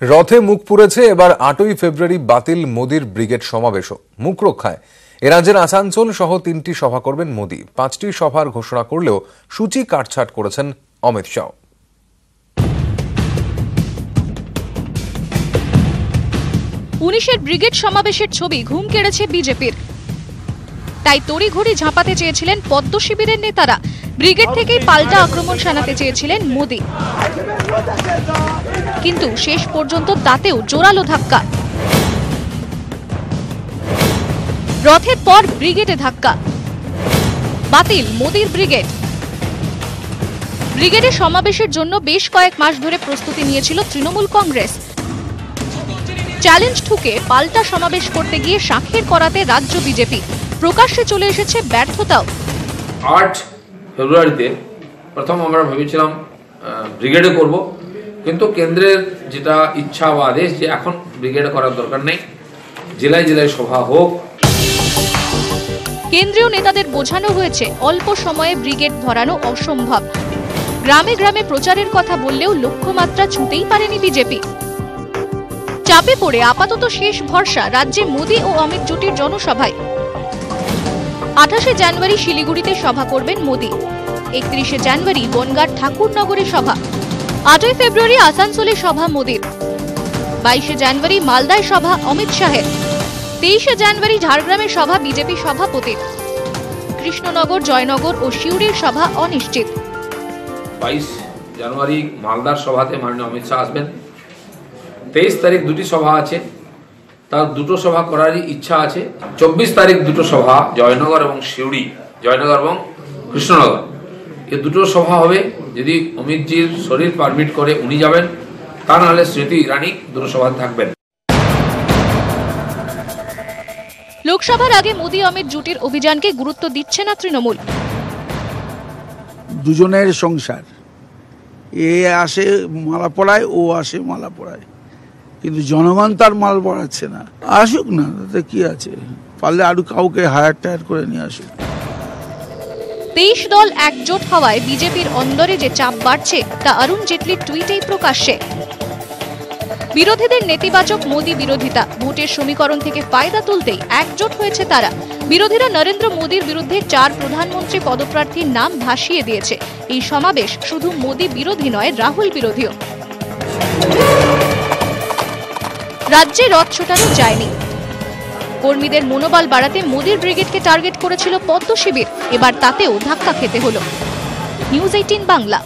রথে মুখ পুড়েছে এবার আটই ফেব্রুয়ারি বাতিল মোদির ব্রিগেড সমাবেশও। মুখ রক্ষায়। এ রাজ্যের আসানসোল সহ তিনটি সভা করবেন মোদি। পাঁচটি সভার ঘোষণা করলেও সূচি কাটছাট করেছেন অমিত শাহ। উনিশের ব্রিগেড সমাবেশের ছবি ঘুম কেড়েছে বিজেপির। তাই তড়িঘড়ি ঝাঁপাতে চেয়েছিলেন পদ্ম শিবিরের নেতারা। ব্রিগেড থেকেই পাল্টা আক্রমণ শানাতে চেয়েছিলেন মোদি। কিন্তু শেষ পর্যন্ত তাতেও জোরালো ধাক্কা। রথের পর ব্রিগেডে ধাক্কা। বাতিল মোদির ব্রিগেড। ব্রিগেডের সমাবেশের জন্য বেশ কয়েক মাস ধরে প্রস্তুতি নিয়েছিল তৃণমূল কংগ্রেস। চ্যালেঞ্জ ঠুকে পাল্টা সমাবেশ করতে গিয়ে সাক্ষীর করাতে রাজ্য বিজেপি। প্রকাশ্যে চলে এসেছে ব্যর্থতাও। আট ফেব্রুয়ারিতে প্রথম আমরা ভেবেছিলাম ব্রিগেডে করব। কিন্তু কেন্দ্রের যেটা ইচ্ছা বা আদেশ যে এখন ব্রিগেডে করার দরকার নেই। জেলায় জেলায় সভা হোক। কেন্দ্রীয় নেতাদের বোঝানো হয়েছে, অল্প সময়ে ব্রিগেড ধরানো অসম্ভব। গ্রামে গ্রামে প্রচারের কথা বললেও লক্ষ্যমাত্রা ছুঁতেই পারেনি বিজেপি। চাপে পড়ে আপাতত শেষ ভরসা রাজ্যে মোদী ও অমিত জোটের জনসভায়। আঠাশে জানুয়ারি শিলিগুড়িতে সভা করবেন মোদী। একত্রিশে জানুয়ারি বনগাঁ ঠাকুরনগরে সভা। আটই ফেব্রুয়ারি আসানসোলে সভা মোদীর। বাইশে জানুয়ারি মালদায় সভা অমিত শাহের। তেইশে জানুয়ারি ঝাড়গ্রামের সভা বিজেপি সভাপতির। কৃষ্ণনগর, জয়নগর ও সিউড়ির সভা অনিশ্চিত। বাইশ জানুয়ারি মালদার সভাতে মাননীয় অমিত শাহ আসবেন। তেইশ তারিখ দুটি সভা আছে। তার দুটো সভা করারই ইচ্ছা আছে। চব্বিশ তারিখ দুটো সভা জয়নগর এবং সিউড়ি জয়নগর এবং কৃষ্ণনগর। এ দুটো সভা হবে। যদি অমিতজির শরীর পারমিট করে উনি যাবেন তা নাহলে স্মৃতি ইরানি দুটো সভাতে থাকবেন। লোকসভার আগে মোদী অমিত জুটির অভিযানকে গুরুত্ব দিচ্ছে না তৃণমূল। দুজনের সংসার। এ আসে মালা পড়ায় ও আসে মালা পড়ায় কিন্তু জনগণ তার মাল পড়াচ্ছে না। আসুক না, তাতে কি আছে? পারলে আরও কাউকে হায়ার টায়ার করে নিয়ে আসুক। তেইশ দল একজোট হওয়ায় বিজেপির অন্দরে যে চাপ বাড়ছে, তা অরুণ জেটলির টুইটেই প্রকাশ্যে। বিরোধীদের নেতিবাচক মোদী বিরোধিতা, ভোটের সমীকরণ থেকে ফায়দা তুলতেই একজোট হয়েছে তারা। বিরোধীরা নরেন্দ্র মোদীর বিরুদ্ধে চার প্রধানমন্ত্রী পদপ্রার্থীর নাম ভাসিয়ে দিয়েছে। এই সমাবেশ শুধু মোদী বিরোধী নয়, রাহুল বিরোধীও। রাজ্যে রথ ছোটানো যায়নি। কর্মীদের মনোবল বাড়াতে মোদীর ব্রিগেডকে টার্গেট করেছিল পদ্ম শিবির এবার তাতেও ধাক্কা খেতে হল। News eighteen Bangla.